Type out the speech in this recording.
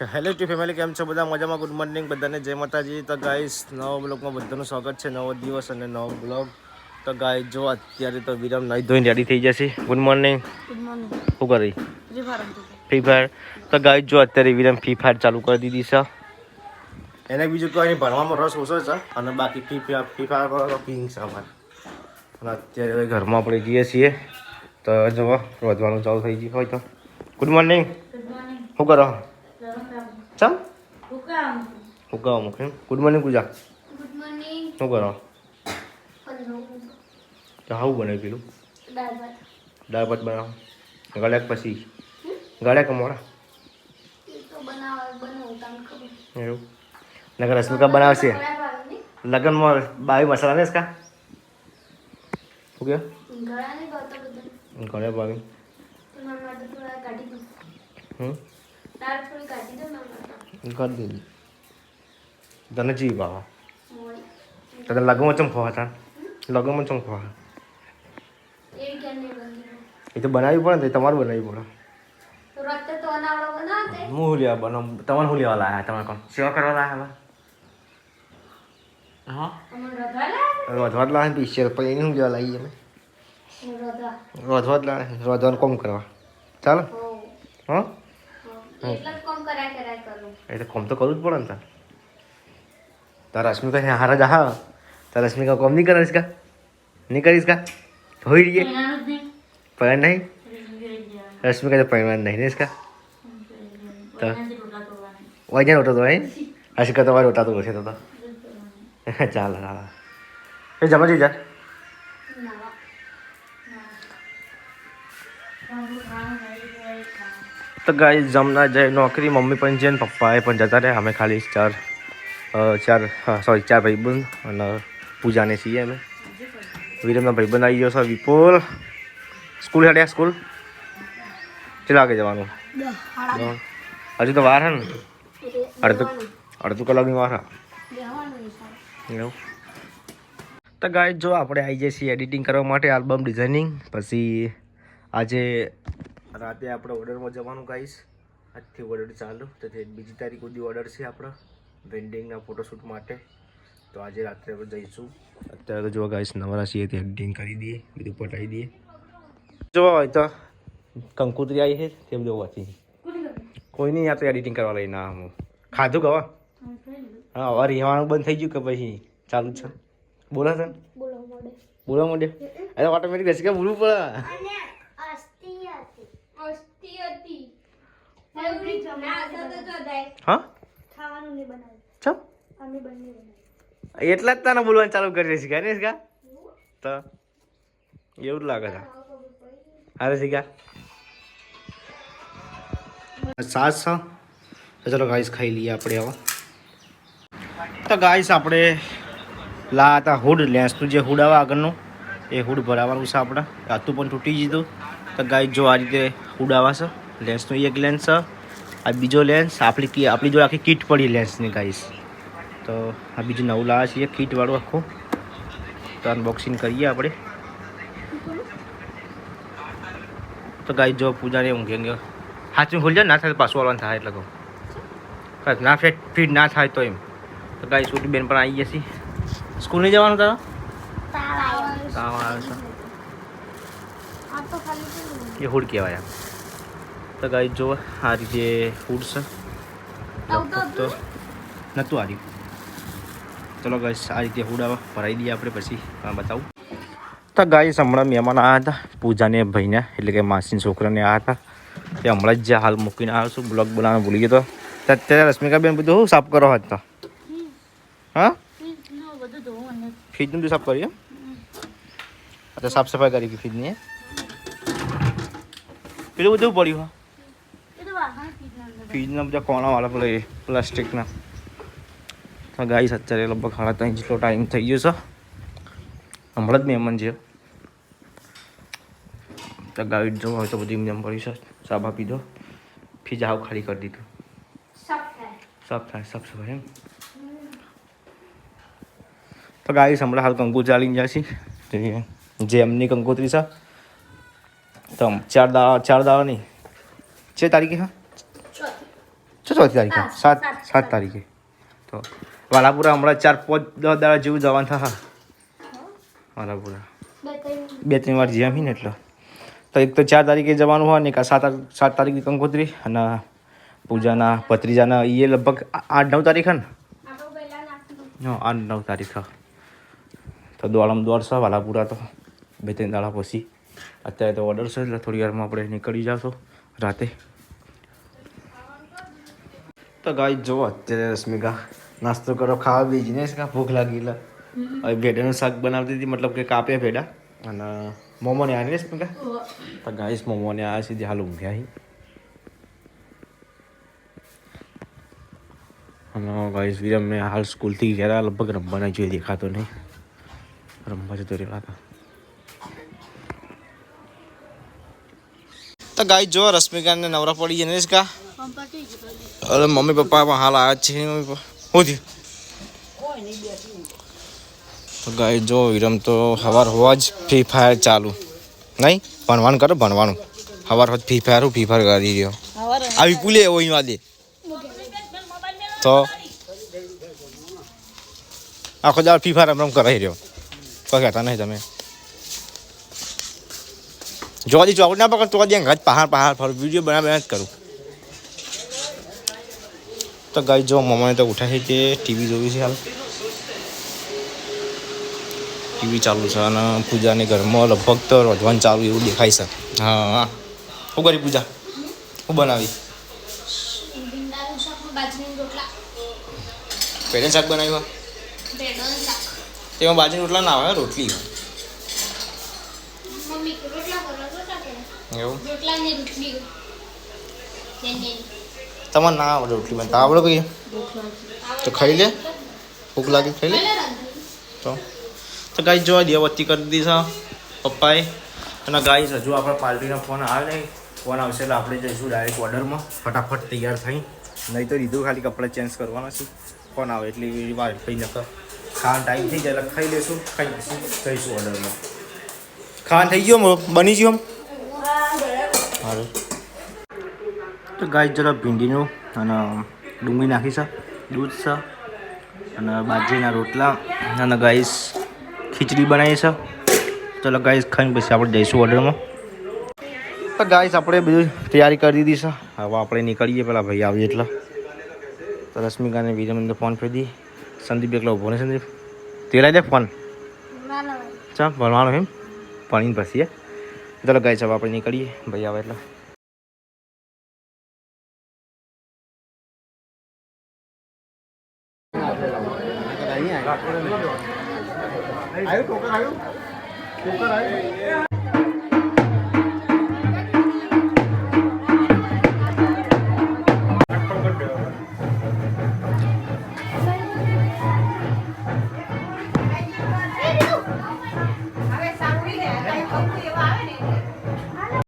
Hello two family કેમ છો? બધા મજામાં? ગુડ મોર્નિંગ બધાને. જય માતાજી. તો ગાઈસ નવો બ્લોગમાં બધાનું સ્વાગત છે. નવો દિવસ અને નવો બ્લોગ. તો ગાય જો અત્યારે તો વિરામ નહીં ધોઈને રેડી થઈ જશે. Good morning. શું કરી? Free Fire Free Fire. તો ગાય જો અત્યારે વિરામ ફ્રી ફાયર ચાલુ કરી દીધી છે. એને બીજું કોઈ ભણવામાં રસ ઓછો છે અને બાકી free fire free fire king છે અમારે. અને અત્યારે ઘરમાં આપણે જઈએ છીએ. તો જો રોધવાનું ચાલુ થઈ ગયું હોય તો. Good good morning. શું કરો? ચમ? હુકામ હું કહું મૂકે good morning Puja. Good morning શું કરો? તો હાવું બનાવી પેલું. દાળ ભાત. બનાવો. ગળ્યા પછી. ગળ્યા કમોડા એવું. નગર રશ્મિકા બનાવશે? લગ્નમાં બાવી મસાલા ને કા શું કે? ગળ્યા બાવી હમ? દાળ થોડી કાઢી દો મારા દે જી બાવા મોડી તને લગ્નમાં ચમ ખવા હતા લગ્નમાં ચમ ખવા એ તો બનાવી પડે ને તમારું બનાવવી પડે હું હું લેવા બનાવ તમારે શું લેવા લાયા તમારે કોણ સેવા કરવા લાયા હા લાવે રોધવા જ લાવે પિક્ચર પછી એની હું લેવા લાવીએ અમે રધા રોધવા જ લાવે રોધવાનું કોમ કરવા ચાલો હો હા હો એટલા કામ તો કરવું જ પડે ને તાર તાર રશ્મિકા છે હારા જા હા તાર રશ્મિકા કોમ નહીં કરીશ કા નહીં કરીશ કા હોઈ રહીએ પણ નહીં રશ્મિકા તો પહેરવાનું નહીં ને કા તો વજન ઓટો તો નહીં રશ્મિકા તમારે ઓટા તો ઓછે તો ચાલ ચાલ એ જમા જઈ જા તો ગાઈ જમના જાય નોકરી મમ્મી પણ છે ને પપ્પાએ પણ જતા રહ્યા. અમે ખાલી ચાર ચાર સોરી ચાર ભાઈબંધ અને પૂજાને છીએ અમે. વિરમના ભાઈબંધ આવી ગયો છે વિપુલ. School હેડ્યા school? કેટલા વાગે જવાનું? હજુ તો વાર હે ને? અડધું અડધું કલાકની વાર એવું. તો ગાય જો આપણે આવી જઈએ છીએ એડિટિંગ કરવા માટે આલ્બમ ડિઝાઇનિંગ પછી આજે રાતે આપણે ઓર્ડરમાં જવાનું ગાઈશ આજથી ઓર્ડર ચાલુ. તો તે બીજી તારીખ સુધી ઓર્ડર છે આપણા વેન્ડિંગના ફોટોશૂટ માટે. તો આજે રાત્રે આપણે જઈશું. અત્યારે તો જો ગાઈશ નવરા છીએ તે એડિટિંગ કરી દઈએ બધું પટાવી દઈએ. જોવા હોય તો કંકુતરી આવી છે. તે બધું વાંચી કોઈ નહીં આપણે એડિટિંગ કરવા લઈને આ હું. ખાધું કવા હા હવે રહેવાનું બંધ થઈ ગયું કે પછી ચાલુ જ છે. બોલો છે બોલો મોડે બોલો માંડ્યો અરે ઓટોમેટિક રસિકા બોલવું પડે અને અસ્તી હતી અસ્તી હતી ના તો તો જો દાય હા? ખાવાનું ચમ? અમે બંને બનાવ્યું એટલા જ તને બોલવાનું ચાલુ કરી રસિકા ને રસિકા તો એવું જ લાગે છે. હારે શીખા. સાસ છ. તો ચલો ગાઈસ ખાઈ લઈએ આપણે હવે. તો ગાઈસ આપણે લા હતા હુડ લેન્સનું જે હુડ આવે આગળનું એ હુડ ભરાવાનું છે આપણે. હતું પણ તૂટી જીધું તો. ગાઈસ જો આ રીતે હુડ આવાશે છે. લેન્સનો એક લેન્સ આ બીજો લેન્સ આપણી કી- આપણી જોડે આખી કીટ પડી લેન્સની ગાઈસ તો આ બીજું નવું લાવે છીએ કીટવાળું આખું. તો અનબોક્સિંગ કરીએ આપણે. તો ગાઈ જો પૂજાને ઊંઘે હાથમાં ખોલજો ના થાય પાછું વાળવાનું થાય એટલે કહું. ના ફેટ ફીટ ના થાય તો એમ. તો ગાઈ છોટી બેન પણ આવી જશે સ્કૂલ નહીં જવાનું તારો? તાવ આવે છે. તો એ હુડ કહેવાય આમ તો ગાઈ જો આ રીતે ફૂડ છે. લગભગ તો નહોતું આ રીતે ચલો ગાઈસ આ રીતે હુડ ભરાઈ દઈએ આપણે પછી બતાવું. તો ગાઈસ હમણાં મહેમાન આવ્યા હતા પૂજાને ભાઈને એટલે કે માસીના છોકરાને આવ્યા હતા. તે હમણાં જ હાલ મૂકીને આવ્યો છું બ્લોગ બનાવવાનું ભૂલી ગયો તો. અત્યારે રશ્મિકાબેન બધું શું સાફ કરો હતા હા? ફ્રીજનું બધું સાફ કર્યું અત્યારે સાફ સફાઈ કરી ફ્રીજની પેલું બધું પડ્યું? હા એ તો વાસણ પીધા અંદર ફ્રીજના બધા કોણાવાળા પેલા પ્લાસ્ટિકના. તો ગાઈસ અત્યારે લગભગ સાડા ત્રણ જેટલો ટાઈમ થઈ ગયો છે. હમણાં જ મહેમાન છે. તો ગાઈડ જો હોય તો બધી એમ પડી છે સાબા પીધો ફ્રીજ આવ ખાલી કરી દીધું. સાફ થાય. સાફ સફાઈ એમ. તો ગાઈસ હમણાં હાલ કંકુ ચાલીને જાય છે. જે એમની કંકોત્રી છે. તો ચાર દાડા ચાર દાડા નહીં છે તારીખે હા? ચોથી તારીખે? સાત સાત. તારીખે. તો વાલાપુરા હમણાં ચાર પાંચ દસ દાડા જેવું જવાનું થશે વાલાપુરા. બે ત્રણ વાર. જ્યાં ને એટલે. તો એક તો ચાર તારીખે જવાનું હોય ને કાં સાત સાત તારીખે કંકોત્રી અને પૂજાના ભત્રીજાના એ લગભગ આઠ નવ તારીખ ને? આઠ નવ તારીખ તો દોડમ દોડશો વાલાપુરા તો બે ત્રણ દાડા પછી. અત્યારે તો ઓર્ડર છે એટલે થોડી વારમાં આપણે નીકળી જશો રાતે. તો ગાઈ જો અત્યારે રશ્મિકા નાસ્તો કરો ખાવા બેસીને જ કાં ભૂખ લાગી હવે ભેડાનું શાક બનાવતી હતી મતલબ કે કાપ્યા ભેડા. અને મોમોને આ રશ્મિકા? તો ગાઈસ મોમોને આ સીધી હાલ ઊંઘ્યા હી. અને ગાઈસ વિરમ મેં હાલ સ્કૂલથી ઘેરા લગભગ રમવાના જોઈએ દેખાતો નહીં. રમવા જતો રહેલા હતા. તો ગાઈ જો રશ્મિકાને નવરા પડી જાય ને કા અરે મમ્મી પપ્પા પણ હાલ આવ્યા છે, મમ્મી પપ્પા. શું તો ગાઈ જો વિરમ તો સવાર હોવા જ ફ્રી ફાયર ચાલુ. નહીં, ભણવાનું કરો, ભણવાનું. સવાર હોજ ફ્રી ફાયર ફ્રી ફાયર કરી રહ્યો. આવી પુલે એવો અહીંયા દે તો આખો દાળ ફ્રી ફાયર રમ કરાવી રહ્યો. તો કહેતા નહીં તમે. જોવા દી ચોકડી ના પકડ તો દે ઘર પહાડ પહાડ ફર વીડિયો બના બના જ કરું. તો ગાઈ જો મમ્માને તો ઉઠાવી તે ટીવી જોયું છે હાલ. ટીવી ચાલુ છે અને પૂજાને ઘરમાં લગભગ તો રોધવાનું ચાલુ એવું દેખાય છે. હા. હા શું કરી પૂજા? શું બનાવી? ભીંડાનું શાક બનાવ્યું તેમાં બાજરી રોટલા ના આવે રોટલી. એવું રોટલા ને રોટલી. તમારે ના આવડે રોટલી. બનતા આવડે કઈ તો ખાઈ લે. ભૂખ લાગી ખાઈ લે. તો. તો ગાઈ જોવા દિયાબત્તી કરી દીધી પપ્પાએ. અને ગાઈ હજુ આપણે પાર્ટીનો ફોન આવે નહીં. ફોન આવશે એટલે આપણે જઈશું ડાયરેક્ટ ઓર્ડરમાં. ફટાફટ તૈયાર થઈ. નહીં તો લીધું ખાલી કપડાં ચેન્જ કરવાના છે. ફોન આવે એટલે એવી વાર થઈ નકર. ખાવાનું ટાઈમ થઈ જાય એટલે ખાઈ લેશું ખાઈ લઈશું જઈશું ઓર્ડરમાં. ખાવાનું થઈ ગયો બની ગયો સારું તો ગાય જરા ભીંડીનું અને ડુંગળી નાખી છે દૂધ છે અને બાજરીના રોટલા અને ગાઈસ ખીચડી બનાવી છે. ચલો ગાઈસ ખાઈને પછી આપણે જઈશું ઓર્ડરમાં તો ગાઈસ આપણે બધું તૈયારી કરી દીધી છે. હવે આપણે નીકળીએ પેલા ભાઈ આવીએ એટલે. તો રશ્મિકાને વિરમને ફોન કરી દી સંદીપ એકલો ઊભો ને સંદીપ? તેલાઈ દે ફોન ચાલ ભણવાનો. ચા ભણવાનું એમ? ભણીને પછી ચલો ગાઈસ હવે આપણે નીકળીએ. ભાઈ આવે એટલે. આવ્યું ટોકર આવ્યું ટોકર આવ્યું